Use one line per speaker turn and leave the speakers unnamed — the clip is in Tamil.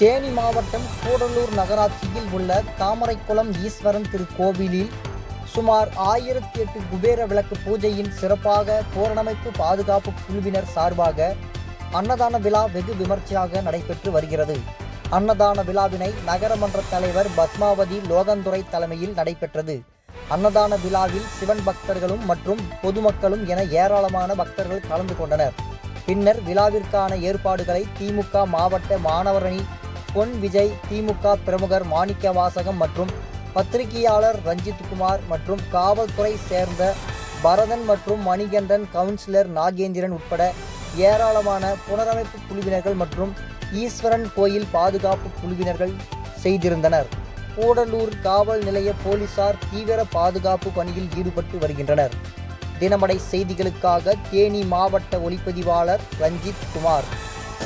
தேனி மாவட்டம் கூடலூர் நகராட்சியில் உள்ள தாமரைக்குளம் ஈஸ்வரன் திருக்கோவிலில் சுமார் ஆயிரத்தி எட்டு குபேர விளக்கு பூஜையின் சிறப்பாக தோரணமைப்பு பாதுகாப்பு குழுவினர் சார்பாக அன்னதான விழா வெகு விமர்சையாக நடைபெற்று வருகிறது. அன்னதான விழாவினை நகரமன்ற தலைவர் பத்மாவதி லோகந்துரை தலைமையில் நடைபெற்றது. அன்னதான விழாவில் சிவன் பக்தர்களும் மற்றும் பொதுமக்களும் என ஏராளமான பக்தர்கள் கலந்து கொண்டனர். பின்னர் விழாவிற்கான ஏற்பாடுகளை திமுக மாவட்ட மாணவரணி பொன் விஜய் திமுக பிரமுகர் மாணிக்க வாசகம் மற்றும் பத்திரிகையாளர் ரஞ்சித் குமார் மற்றும் காவல்துறை சேர்ந்த பரதன் மற்றும் மணிகண்டன் கவுன்சிலர் நாகேந்திரன் உட்பட ஏராளமான புனரமைப்பு குழுவினர்கள் மற்றும் ஈஸ்வரன் கோயில் பாதுகாப்பு குழுவினர்கள் செய்திருந்தனர். கூடலூர் காவல் நிலைய போலீசார் தீவிர பாதுகாப்பு பணியில் ஈடுபட்டு வருகின்றனர். தினமடை செய்திகளுக்காக தேனி மாவட்ட ஒளிப்பதிவாளர் ரஞ்சித் குமார்.